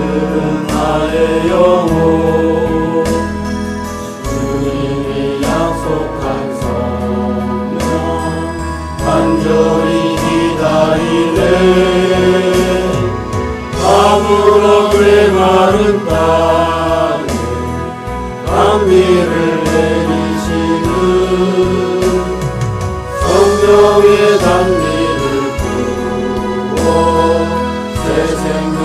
주는 나의 영혼. 주님이 약속한 성령 간절히 기다리네. 아무런 메마른 땅에 강비를 내리시는 성령의 담비를 부어 새 생명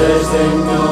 desde mi